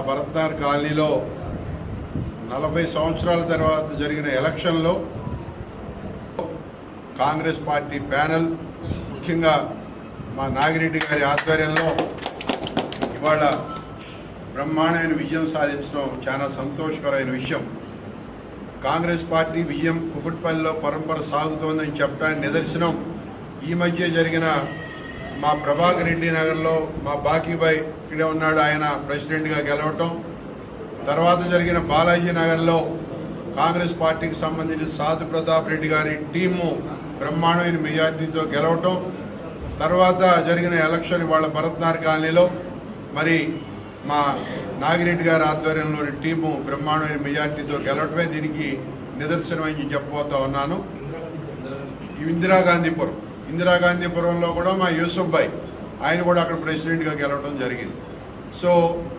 భరత్నార్ కాలనీలో నలభై సంవత్సరాల తర్వాత జరిగిన ఎలక్షన్లో కాంగ్రెస్ పార్టీ ప్యానెల్ ముఖ్యంగా మా నాగిరెడ్డి గారి ఆధ్వర్యంలో ఇవాళ బ్రహ్మాండమైన విజయం సాధించడం చాలా సంతోషకరమైన విషయం. కాంగ్రెస్ పార్టీ విజయం కుకుట్పల్లిలో పరంపర సాగుతోందని చెప్పడానికి నిదర్శనం ఈ మధ్య జరిగిన మా ప్రభాకర్ రెడ్డి నగర్లో మా బాకీబాయ్ ఇక్కడే ఉన్నాడు ఆయన ప్రెసిడెంట్గా గెలవటం. తర్వాత జరిగిన బాలాజీ నగర్లో కాంగ్రెస్ పార్టీకి సంబంధించిన సాధు ప్రతాప్ రెడ్డి గారి టీము బ్రహ్మాండమైన మెజార్టీతో గెలవటం. తర్వాత జరిగిన ఎలక్షన్ వాళ్ళ భరత్నార్ కాలనీలో. మరి మా నాగిరెడ్డి గారి ఆధ్వర్యంలోని టీము బ్రహ్మాండమైన మెజార్టీతో గెలవటమే దీనికి నిదర్శనం అని చెప్పబోతా ఉన్నాను. ఇందిరాగాంధీపురం. ఇందిరాగాంధీపురంలో కూడా మా యూసుఫ్ భాయ్ ఆయన కూడా అక్కడ ప్రెసిడెంట్గా గెలవడం జరిగింది. సో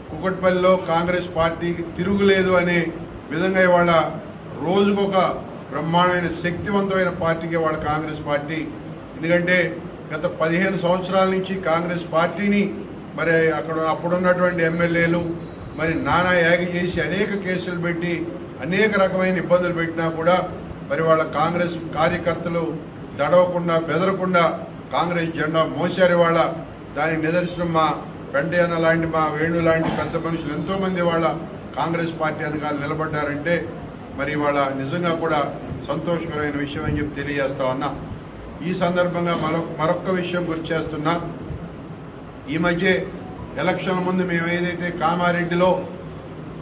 కుకట్పల్లిలో కాంగ్రెస్ పార్టీకి తిరుగులేదు అనే విధంగా ఇవాళ రోజుకొక బ్రహ్మాండమైన శక్తివంతమైన పార్టీకి వాళ్ళ కాంగ్రెస్ పార్టీ. ఎందుకంటే గత పదిహేను సంవత్సరాల నుంచి కాంగ్రెస్ పార్టీని మరి అక్కడ అప్పుడున్నటువంటి ఎమ్మెల్యేలు మరి నానా యాగి చేసి అనేక కేసులు పెట్టి అనేక రకమైన ఇబ్బందులు పెట్టినా కూడా మరి వాళ్ళ కాంగ్రెస్ కార్యకర్తలు తడవకుండా బెదరకుండా కాంగ్రెస్ జెండా మోసారు వాళ్ళ దానికి నిదర్శనం మా పెంటయ్యన్న లాంటి మా వేణు లాంటి పెద్ద మనుషులు ఎంతో మంది వాళ్ళ కాంగ్రెస్ పార్టీ అనగా నిలబడ్డారంటే మరి వాళ్ళ నిజంగా కూడా సంతోషకరమైన విషయం అని చెప్పి తెలియజేస్తా ఉన్నా. ఈ సందర్భంగా మరొక మరొక విషయం గుర్తు చేస్తున్నా. ఈ మధ్య ఎలక్షన్ ముందు మేము ఏదైతే కామారెడ్డిలో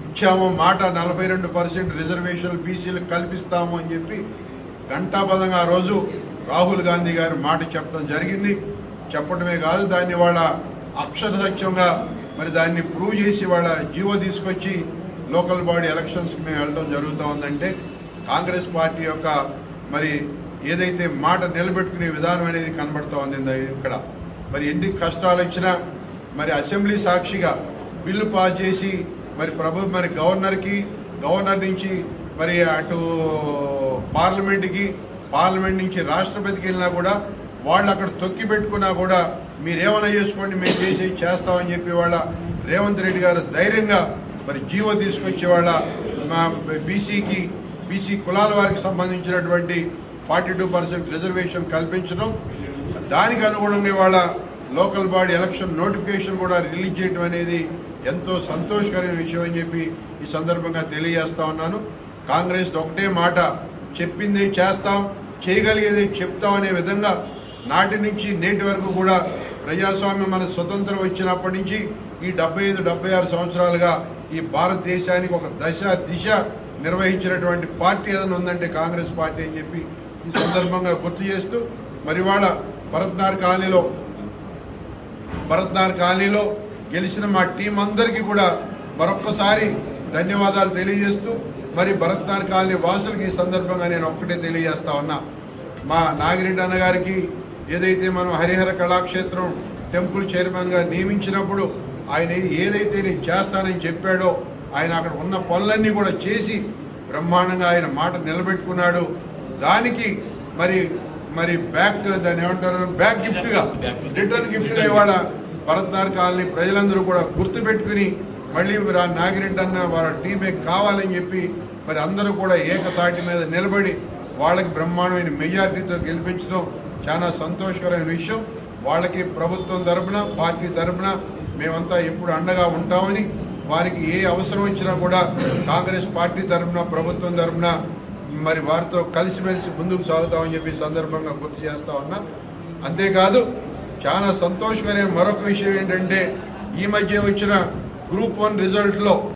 ఇచ్చామో మాట నలభై రెండు పర్సెంట్ రిజర్వేషన్లు బీసీలకు కల్పిస్తాము అని చెప్పి గంటాపదంగా ఆ రోజు రాహుల్ గాంధీ గారు మాట చెప్పడం జరిగింది. చెప్పడమే కాదు దాన్ని వాళ్ళ అక్షర సత్యంగా మరి దాన్ని ప్రూవ్ చేసి వాళ్ళ జీవో తీసుకొచ్చి లోకల్ బాడీ ఎలక్షన్స్కి మేము వెళ్ళడం జరుగుతూ ఉందంటే కాంగ్రెస్ పార్టీ యొక్క మరి ఏదైతే మాట నిలబెట్టుకునే విధానం అనేది కనబడుతూ ఉంది ఇక్కడ. మరి ఎన్ని కష్టాలు వచ్చినా మరి అసెంబ్లీ సాక్షిగా బిల్లు పాస్ చేసి మరి ప్రభు మరి గవర్నర్కి గవర్నర్ నుంచి మరి అటు పార్లమెంట్కి పార్లమెంట్ నుంచి రాష్ట్రపతికి వెళ్ళినా కూడా వాళ్ళు అక్కడ తొక్కి పెట్టుకున్నా కూడా మీరేమైనా చేసుకోండి మేము చేసి చేస్తామని చెప్పి వాళ్ళ రేవంత్ రెడ్డి గారు ధైర్యంగా మరి జీవో తీసుకొచ్చే వాళ్ళ మా బీసీకి బీసీ కులాల వారికి సంబంధించినటువంటి ఫార్టీ టూ పర్సెంట్ రిజర్వేషన్ కల్పించడం దానికి అనుగుణంగా ఇవాళ లోకల్ బాడీ ఎలక్షన్ నోటిఫికేషన్ కూడా రిలీజ్ చేయడం అనేది ఎంతో సంతోషకరమైన విషయం అని చెప్పి ఈ సందర్భంగా తెలియజేస్తా ఉన్నాను. కాంగ్రెస్ ఒకటే మాట చెప్పింది చేస్తాం చేయగలిగేది చెప్తాం అనే విధంగా నాటి నుంచి నేటి వరకు కూడా ప్రజాస్వామ్యం మన స్వతంత్రం వచ్చినప్పటి నుంచి ఈ డెబ్బై ఐదు డెబ్బై ఆరు సంవత్సరాలుగా ఈ భారతదేశానికి ఒక దశ దిశ నిర్వహించినటువంటి పార్టీ ఏదైనా ఉందంటే కాంగ్రెస్ పార్టీ అని చెప్పి ఈ సందర్భంగా గుర్తు చేస్తూ మరి వాళ్ళ భరత్నార్ కాలనీలో భరత్నార్ కాలనీలో గెలిచిన మా టీం అందరికీ కూడా మరొక్కసారి ధన్యవాదాలు తెలియజేస్తూ మరి భరత్నార్ కాలనీ వాసులకి ఈ సందర్భంగా నేను ఒక్కటే తెలియజేస్తా ఉన్నా. మా నాగిరెడ్డి అన్న గారికి ఏదైతే మనం హరిహర కళాక్షేత్రం టెంపుల్ చైర్మన్గా నియమించినప్పుడు ఆయన ఏదైతే నేను చేస్తానని చెప్పాడో ఆయన అక్కడ ఉన్న పనులన్నీ కూడా చేసి బ్రహ్మాండంగా ఆయన మాట నిలబెట్టుకున్నాడు. దానికి మరి మరి బ్యాక్ దాన్ని ఏమంటారు? బ్యాక్ గిఫ్ట్గా రిటర్న్ గిఫ్ట్గా ఇవాళ భరత్నార్ కాలనీ ప్రజలందరూ కూడా గుర్తు పెట్టుకుని మళ్ళీ నాగిరెడ్డి అన్న వాళ్ళ టీమే కావాలని చెప్పి మరి అందరూ కూడా ఏకతాటి మీద నిలబడి వాళ్ళకి బ్రహ్మాండమైన మెజార్టీతో గెలిపించడం చాలా సంతోషకరమైన విషయం. వాళ్ళకి ప్రభుత్వం తరపున పార్టీ తరపున మేమంతా ఎప్పుడు అండగా ఉంటామని వారికి ఏ అవసరం వచ్చినా కూడా కాంగ్రెస్ పార్టీ తరపున ప్రభుత్వం తరపున మరి వారితో కలిసిమెలిసి ముందుకు సాగుతామని చెప్పి సందర్భంగా గుర్తు చేస్తా ఉన్నా. అంతేకాదు చాలా సంతోషకరమైన మరొక విషయం ఏంటంటే ఈ మధ్య వచ్చిన గ్రూప్ వన్ రిజల్ట్లో